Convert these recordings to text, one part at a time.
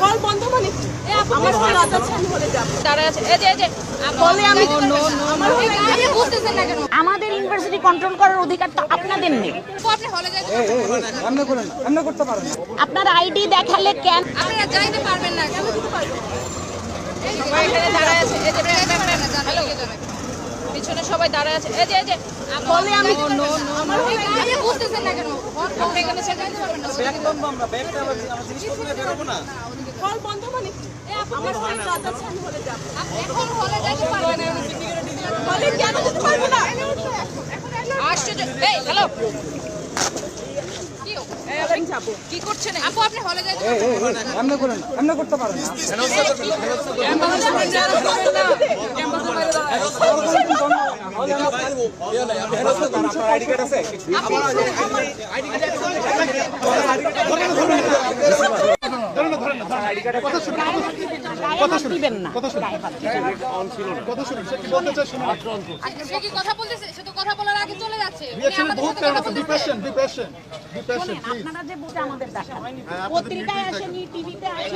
হল বন্ধ মানে কি? আমার হল রাত হলে যাব দাঁড়ায় আছে এই যে এই যে হলে আমি আমার হলে আপনি বুঝতেছেন না কেন আমাদের ইউনিভার্সিটি কন্ট্রোল করার অধিকার তো আপনাদের নেই আপনি হলে যাইতে এমনি করেন না, করতে পারেন আপনার আইডি দেখালে কেন আপনারা যাইতে পারবেন না কেন যেতে পারবেন সবাই এখানে দাঁড়ায় আছে এই যে ব্যাক ব্যাক ব্যাক হ্যালো পিছনে সবাই দাঁড়ায় আছে এই যে এই যে হলে আমি আমার বুঝতেছেন না কেন? আপনি এখানে সে যাইতে পারবেন না। ব্যাগ বন্ধ আমরা, ব্যাগটা আবার জিনিসপত্র নিয়ে বেরোবো না। হল বন্ধ মানে কি? আমি যাব আপনি এখন হলে যাইতে পারবেন না হলে কেন যেতে পারব না? আশ্চর্য। এই হ্যালো কি হলে আমি যাব। কি করছেন আপু আপনি হলে যাইতে এই, এই, এই, এমনি করেন এমনি করতে পারেন না।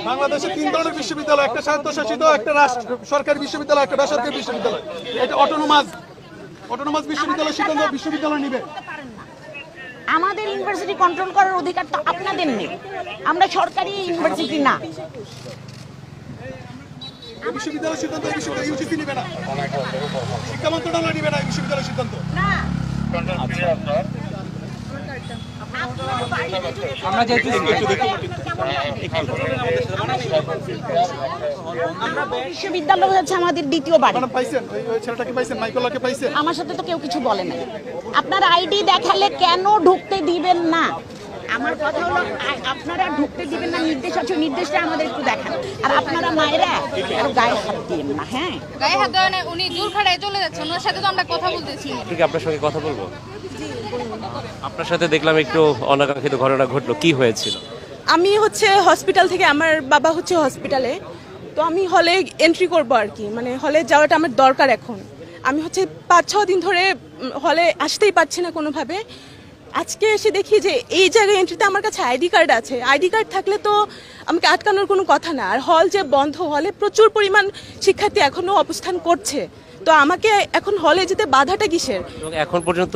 বাংলাদেশে তিন ধরনের বিশ্ববিদ্যালয়, একটা স্বায়ত্তশাসিত, একটা রাষ্ট্র সরকারি বিশ্ববিদ্যালয়, একটা বেসরকারি বিশ্ববিদ্যালয়। এটা অটোনোমাস অটোনোমাস বিশ্ববিদ্যালয় সিদ্ধান্ত বিশ্ববিদ্যালয় নেবে। আমাদের ইউনিভার্সিটি কন্ট্রোল করার অধিকার তো আপনাদের নেই। আমরা সরকারি ইউনিভার্সিটি না। বিশ্ববিদ্যালয় সিদ্ধান্ত বিশ্ববিদ্যালয় ইউজিসি নেবে না। শিক্ষা মন্ত্রণালয় নেবে না বিশ্ববিদ্যালয় সিদ্ধান্ত। না। আমরা যেহেতু বিশ্ববিদ্যালয় হচ্ছে আমাদের দ্বিতীয় বাড়ি। পাইছেন? ওই ওই ছেলেটাকে পাইছেন? মাইকোলাকে পাইছেন? আমার সাথে তো কেউ কিছু বলে নাই। আপনার আইডি দেখালে কেন ঢুকতে দিবেন না? আমার কথা হলো আপনারা ঢুকতে দিবেন না নির্দেশ আছে নির্দেশটা আমাদের একটু দেখান। আর আপনারা মায়েরা আর গায়ে হাত দিন না হ্যাঁ? গায়ে হাত দেওয়া উনি জোর খাটায় চলে যাচ্ছেন ওনার সাথে তো আমরা কথা বলতেছি। একটু কি আপনার সঙ্গে কথা বলব। আপনার সাথে দেখলাম একটু অনাকাঙ্ক্ষিত ঘটনা ঘটলো। কি হয়েছিল? আমি হচ্ছে হসপিটাল থেকে, আমার বাবা হচ্ছে হসপিটালে তো আমি হলে এন্ট্রি করব আর কি। মানে হলে যাওয়াটা আমার দরকার এখন। আমি হচ্ছে পাঁচ, ছ দিন ধরে হলে আসতেই পারছি না কোনোভাবে। আজকে এসে দেখি যে এই জায়গায় এন্ট্রিতে আমার কাছে আইডি কার্ড আছে। আইডি কার্ড থাকলে তো আমাকে আটকানোর কোনো কথা না। আর হল যে বন্ধ হলে প্রচুর পরিমাণ শিক্ষার্থী এখনও অবস্থান করছে। তো আমাকে এখন হলে যেতে বাধাটা কিসের? এখন পর্যন্ত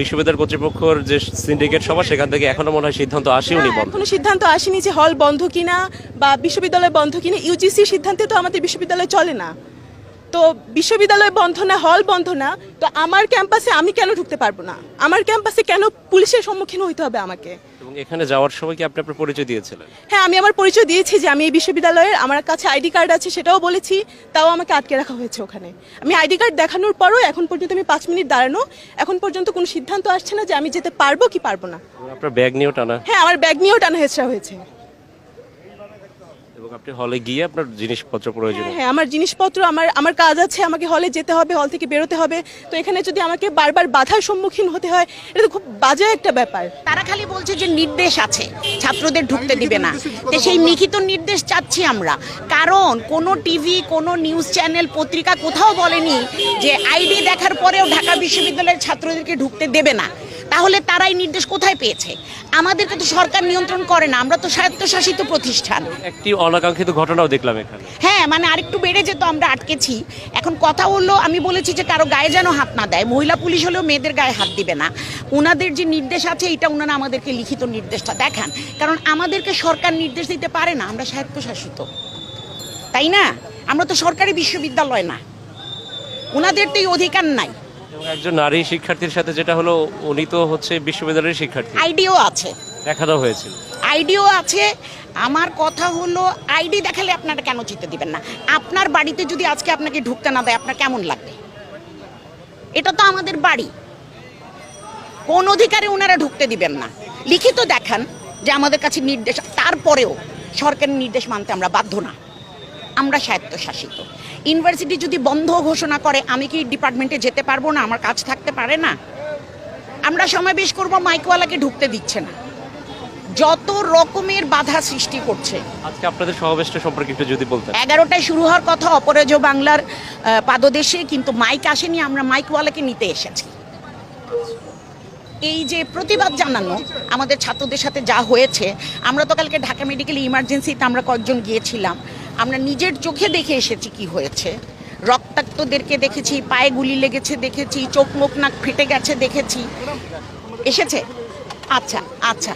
বিশ্ববিদ্যালয় কর্তৃপক্ষের যে সিন্ডিকেট সভা সেখান থেকে এখনও মনে হয় সিদ্ধান্ত আসেনি এখনও সিদ্ধান্ত আসেনি যে হল বন্ধ কিনা বা বিশ্ববিদ্যালয় বন্ধ কিনা। ইউজিসি সিদ্ধান্তে তো আমাদের বিশ্ববিদ্যালয় চলে না। তো বিশ্ববিদ্যালয় বন্ধ না হল বন্ধ না তো আমার ক্যাম্পাসে আমি কেন ঢুকতে পারব না? আমার ক্যাম্পাসে কেন পুলিশের সম্মুখীন হইতে হবে আমাকে? এবং এখানে যাওয়ার সময় কি আপনি আপনার পরিচয় দিয়েছিলেন? হ্যাঁ আমি আমার পরিচয় দিয়েছি যে আমি এই বিশ্ববিদ্যালয়ের আমার কাছে আইডি কার্ড আছে সেটাও বলেছি তাও আমাকে আটকে রাখা হয়েছে ওখানে। আমি আইডি কার্ড দেখানোর পরও এখন পর্যন্ত আমি পাঁচ মিনিট দাঁড়ানো এখন পর্যন্ত কোনো সিদ্ধান্ত আসছে না যে আমি যেতে পারব কি পারব না। আপনার ব্যাগ নিয়েও টানা? হ্যাঁ আমার ব্যাগ নিয়েও টানা হেঁচড়া হয়েছে। এবং আপনি হলে গিয়ে আপনার জিনিসপত্র প্রয়োজন। হ্যাঁ হ্যাঁ আমার জিনিসপত্র আমার আমার কাজ আছে আমাকে হলে যেতে হবে হল থেকে বেরোতে হবে। তো এখানে যদি আমাকে বারবার বাধার সম্মুখীন হতে হয় এটা তো খুব বাজে একটা ব্যাপার। তারা খালি বলছে যে নির্দেশ আছে ছাত্রদের ঢুকতে দিবে না। তো সেই লিখিত নির্দেশ চাচ্ছি আমরা। কারণ কোনো টিভি কোনো নিউজ চ্যানেল পত্রিকা কোথাও বলেনি যে আইডি দেখার পরেও ঢাকা বিশ্ববিদ্যালয়ের ছাত্রদেরকে ঢুকতে দেবে না। তাহলে তারা এই নির্দেশ কোথায় পেয়েছে? আমাদেরকে তো সরকার নিয়ন্ত্রণ করে না আমরা তো স্বায়ত্তশাসিত প্রতিষ্ঠান। একটি অনাকাঙ্ক্ষিত ঘটনাও দেখলাম এখানে। হ্যাঁ মানে আরেকটু বেড়ে যেত আমরা আটকেছি। এখন কথা হলো আমি বলেছি যে কারও গায়ে যেন হাত না দেয়। মহিলা পুলিশ হলেও মেয়েদের গায়ে হাত দিবে না। ওনাদের যে নির্দেশ আছে এটা ওনারা আমাদেরকে লিখিত নির্দেশটা দেখান। কারণ আমাদেরকে সরকার নির্দেশ দিতে পারে না আমরা স্বায়ত্তশাসিত। তাই না? আমরা তো সরকারি বিশ্ববিদ্যালয় না। ওনাদের তো এই অধিকার নাই। এবং একজন নারী শিক্ষার্থীর সাথে যেটা হলো উনি তো হচ্ছে বিশ্ববিদ্যালয়ের শিক্ষার্থী। আইডিও আছে। দেখা দাও হয়েছিল। আইডিও আছে। আমার কথা হলো আইডি দেখালে আপনারা কেন চিনতে দিবেন না? আপনার বাড়িতে যদি আজকে আপনাকে ঢুকতে না দেয় আপনার কেমন লাগবে? এটা তো আমাদের বাড়ি। কোন অধিকারে ওনারা ঢুকতে দিবেন না। লিখিত দেখান যে আমাদের কাছে নির্দেশ তারপরেও সরকারের নির্দেশ মানতে আমরা বাধ্য না। আমরা স্বায়ত্তশাসিত। ইউনিভার্সিটি যদি বন্ধ ঘোষণা করে আমি কি ডিপার্টমেন্টে যেতে পারব না? আমার কাজ থাকতে পারে না? আমরা সমাবেশ করব মাইকওয়ালাকে ঢুকতে দিচ্ছে না। যত রকমের বাধা সৃষ্টি করছে। আজকে আপনাদের সমাবেশটা সম্পর্কে একটু যদি বলতেন। এগারোটায় শুরু হওয়ার কথা অপরাজয় বাংলার পাদদেশে কিন্তু মাইক আসেনি আমরা মাইকওয়ালাকে নিতে এসেছি। এই যে প্রতিবাদ জানানো আমাদের ছাত্রদের সাথে যা হয়েছে আমরা তো কালকে ঢাকা মেডিকেল ইমার্জেন্সিতে আমরা কয়েকজন গিয়েছিলাম। আমরা নিজের চোখে দেখে এসেছি কি হয়েছে। রক্তাক্তদেরকে দেখেছি, পায়ে গুলি লেগেছে দেখেছি, চোখ মুখ নাক ফেটে গেছে দেখেছি। এসেছে? আচ্ছা আচ্ছা